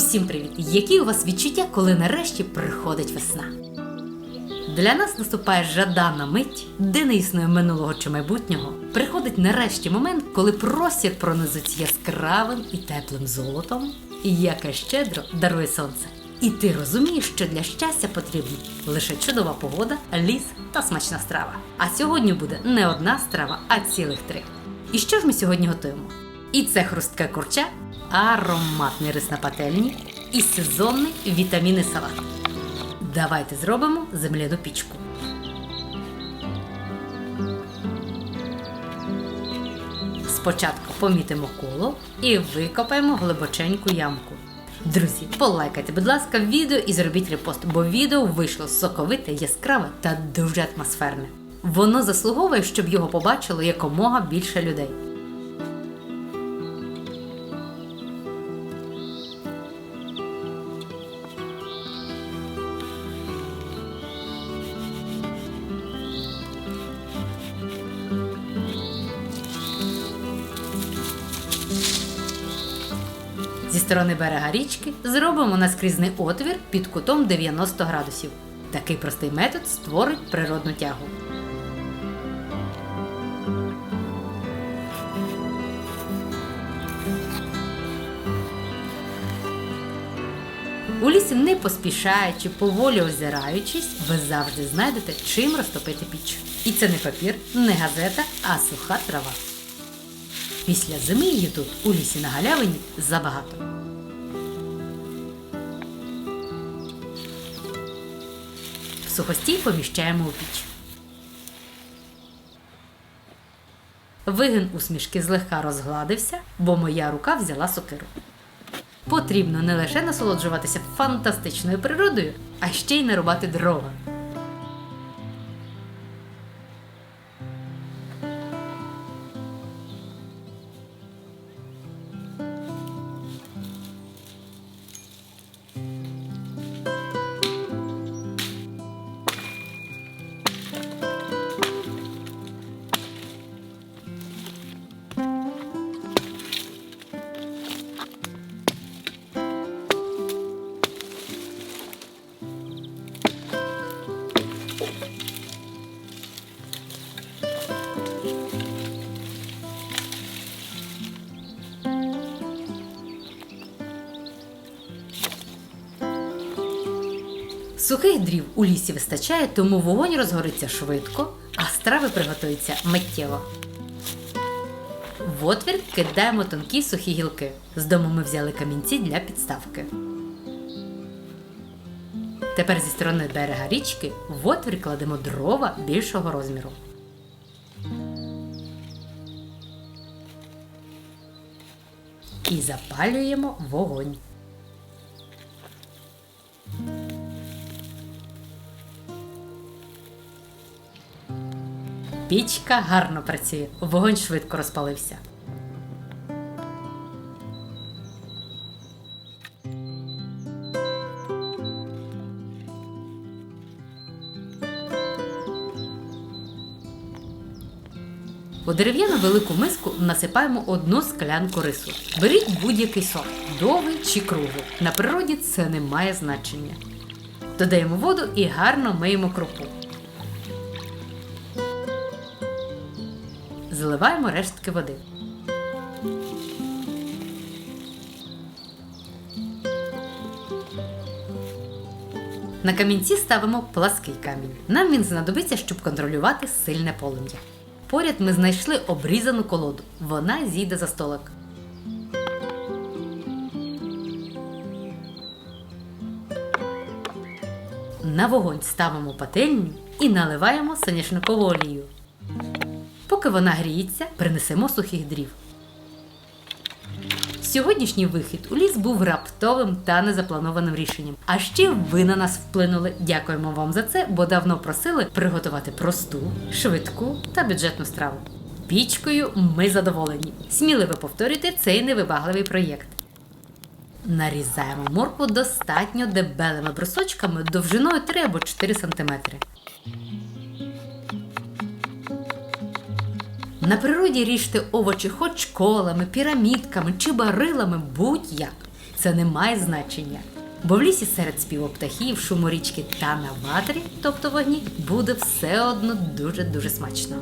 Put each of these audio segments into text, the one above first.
Усім привіт! Які у вас відчуття, коли нарешті приходить весна? Для нас наступає жадана мить, де не існує минулого чи майбутнього. Приходить нарешті момент, коли простір пронизить яскравим і теплим золотом, яке щедро дарує сонце. І ти розумієш, що для щастя потрібна лише чудова погода, ліс та смачна страва. А сьогодні буде не одна страва, а цілих три. І що ж ми сьогодні готуємо? І це хрустке курча, ароматний рис на пательні і сезонний вітамінний салат. Давайте зробимо земляну пічку. Спочатку помітимо коло і викопаємо глибоченьку ямку. Друзі, полайкайте, будь ласка, відео і зробіть репост, бо відео вийшло соковите, яскраве та дуже атмосферне. Воно заслуговує, щоб його побачило якомога більше людей. Сторони берега річки зробимо наскрізний отвір під кутом 90 градусів. Такий простий метод створить природну тягу. У лісі не поспішаючи, поволі озираючись, ви завжди знайдете, чим розтопити піч. І це не папір, не газета, а суха трава. Після зими її тут у лісі на галявині забагато. Сухостій поміщаємо у піч. Вигин усмішки злегка розгладився, бо моя рука взяла сокиру. Потрібно не лише насолоджуватися фантастичною природою, а ще й нарубати дрова. Сухих дрів у лісі вистачає, тому вогонь розгориться швидко, а страви приготуються миттєво. В отвір кидаємо тонкі сухі гілки. З дому ми взяли камінці для підставки. Тепер зі сторони берега річки в отвір кладемо дрова більшого розміру. І запалюємо вогонь. Пічка гарно працює, вогонь швидко розпалився. Дерев'яну велику миску насипаємо одну склянку рису. Беріть будь-який сорт, довгий чи круглий. На природі це не має значення. Додаємо воду і гарно миємо крупу. Заливаємо рештки води. На камінці ставимо плаский камінь. Нам він знадобиться, щоб контролювати сильне полум'я. Поряд ми знайшли обрізану колоду. Вона зійде за столик. На вогонь ставимо пательню і наливаємо соняшникову олію. Поки вона гріється, принесемо сухих дрів. Сьогоднішній вихід у ліс був раптовим та незапланованим рішенням. А ще ви на нас вплинули. Дякуємо вам за це, бо давно просили приготувати просту, швидку та бюджетну страву. Пічкою ми задоволені. Сміливо повторюйте цей невибагливий проєкт. Нарізаємо моркву достатньо дебелими брусочками довжиною 3 або 4 см. На природі ріжте овочі хоч колами, пірамідками чи барилами будь-як. це не має значення. Бо в лісі серед співу птахів, шуму річки та на ватрі, тобто вогні, буде все одно дуже-дуже смачно.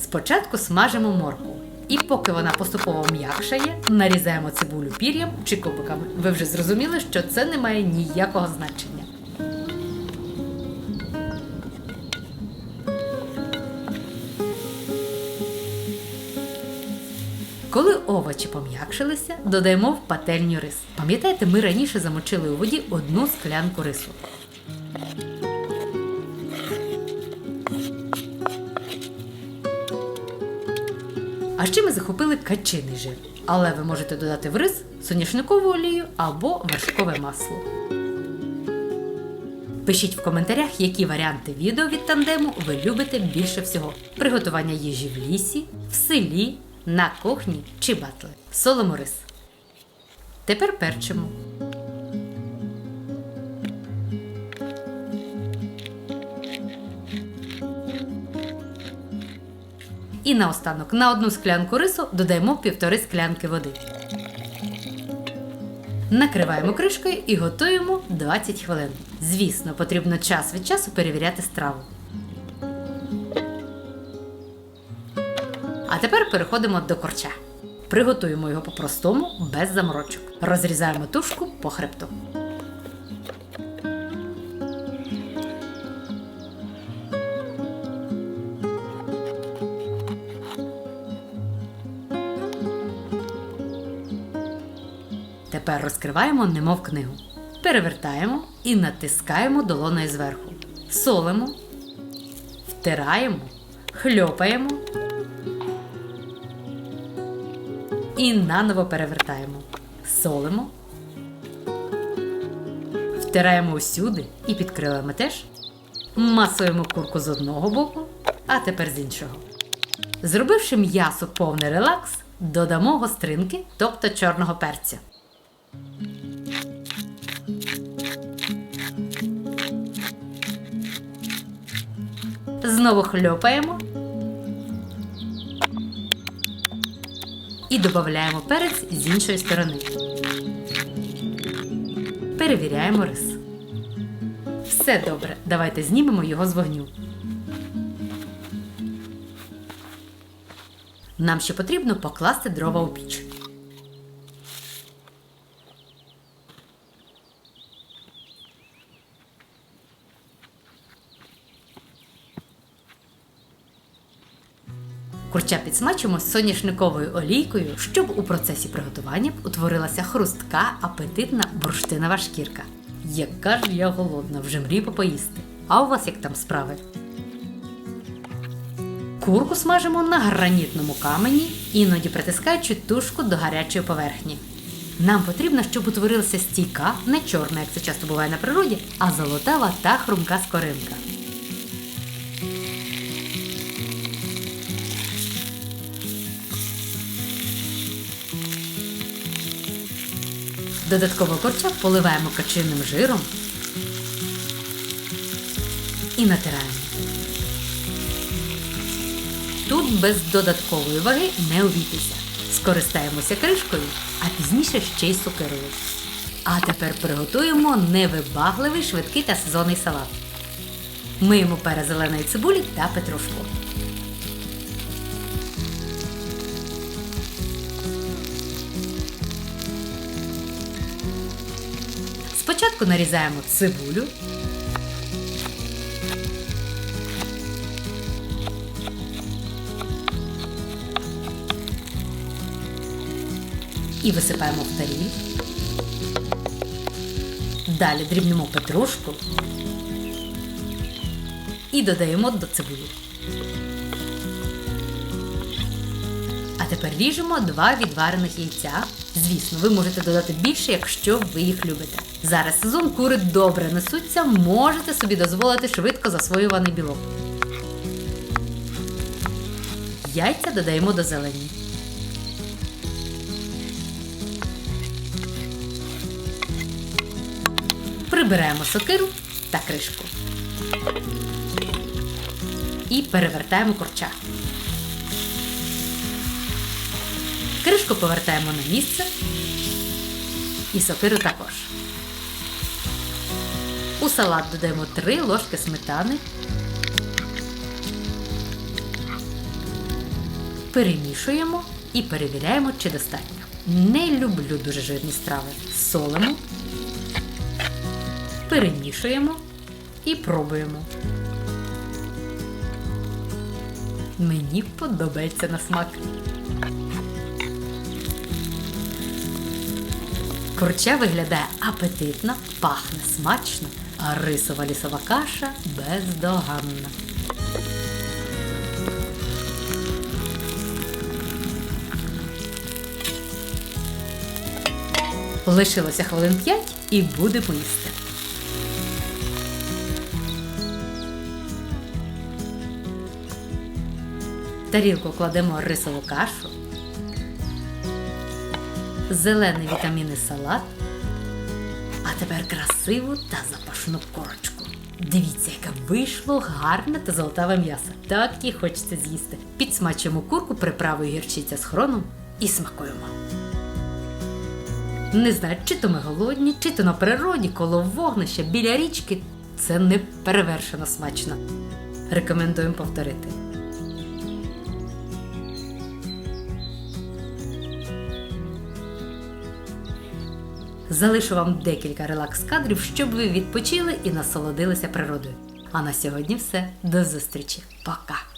Спочатку смажимо моркву. І поки вона поступово м'якшає, нарізаємо цибулю пір'ям чи кубиками. Ви вже зрозуміли, що це не має ніякого значення. Коли овочі пом'якшилися, додаємо в пательню рис. Пам'ятаєте, ми раніше замочили у воді одну склянку рису. А ще ми захопили качиний жир. Але ви можете додати в рис соняшникову олію або вершкове масло. Пишіть в коментарях, які варіанти відео від тандему ви любите більше всього: приготування їжі в лісі, в селі, на кухні чи батли. Солимо рис. Тепер перчимо. І наостанок на одну склянку рису додаємо півтори склянки води. Накриваємо кришкою і готуємо 20 хвилин. Звісно, потрібно час від часу перевіряти страву. А тепер переходимо до корча. Приготуємо його по-простому, без заморочок. Розрізаємо тушку по хребту. Тепер розкриваємо немов книгу. Перевертаємо і натискаємо долоною зверху. Солимо, втираємо, хльопаємо і наново перевертаємо. Солимо. Втираємо усюди і під крилами теж. Масуємо курку з одного боку, а тепер з іншого. Зробивши м'ясо повний релакс, додамо гостринки, тобто чорного перця. Знову хльопаємо. І додаємо перець з іншої сторони. Перевіряємо рис. Все добре. Давайте знімемо його з вогню. Нам ще потрібно покласти дрова у піч. Курча підсмачимо соняшниковою олійкою, щоб у процесі приготування утворилася хрустка, апетитна бурштинова шкірка. Яка ж я голодна, вже мрію попоїсти. А у вас як там справи? Курку смажимо на гранітному камені, іноді притискаючи тушку до гарячої поверхні. Нам потрібно, щоб утворилася стійка, не чорна, як це часто буває на природі, а золотава та хрумка скоринка. Додатково корчак поливаємо качинним жиром і натираємо. Тут без додаткової ваги не обійтися. Скористаємося кришкою, а пізніше ще й сокирою. А тепер приготуємо невибагливий, швидкий та сезонний салат. Миємо перезеленої цибулі та петрушку. Спочатку нарізаємо цибулю. І висипаємо в таріль. Далі дрібнемо петрушку і додаємо до цибулі. А тепер ріжемо два відварених яйця. Звісно, ви можете додати більше, якщо ви їх любите. Зараз сезон кури добре несуться, можете собі дозволити швидко засвоюваний білок. Яйця додаємо до зелені. Прибираємо сокиру та кришку. І перевертаємо корча. Миску повертаємо на місце. І сокиру також. У салат додаємо 3 ложки сметани. Перемішуємо і перевіряємо, чи достатньо. Не люблю дуже жирні страви. Солимо, перемішуємо і пробуємо. Мені подобається на смак. Курча виглядає апетитно, пахне смачно, а рисова лісова каша бездоганна. Лишилося хвилин 5 і будемо їсти. Тарілку кладемо рисову кашу, зелений вітамінний салат, а тепер красиву та запашну корочку. Дивіться, яке вийшло гарне та золотаве м'ясо. Так і хочеться з'їсти. Підсмачуємо курку приправою гірчиця з хроном і смакуємо. Не знаю, чи то ми голодні, чи то на природі, коло вогнища, біля річки. Це не перевершено смачно. Рекомендуємо повторити. Залишу вам декілька релакс-кадрів, щоб ви відпочили і насолодилися природою. А на сьогодні все. До зустрічі. Пока!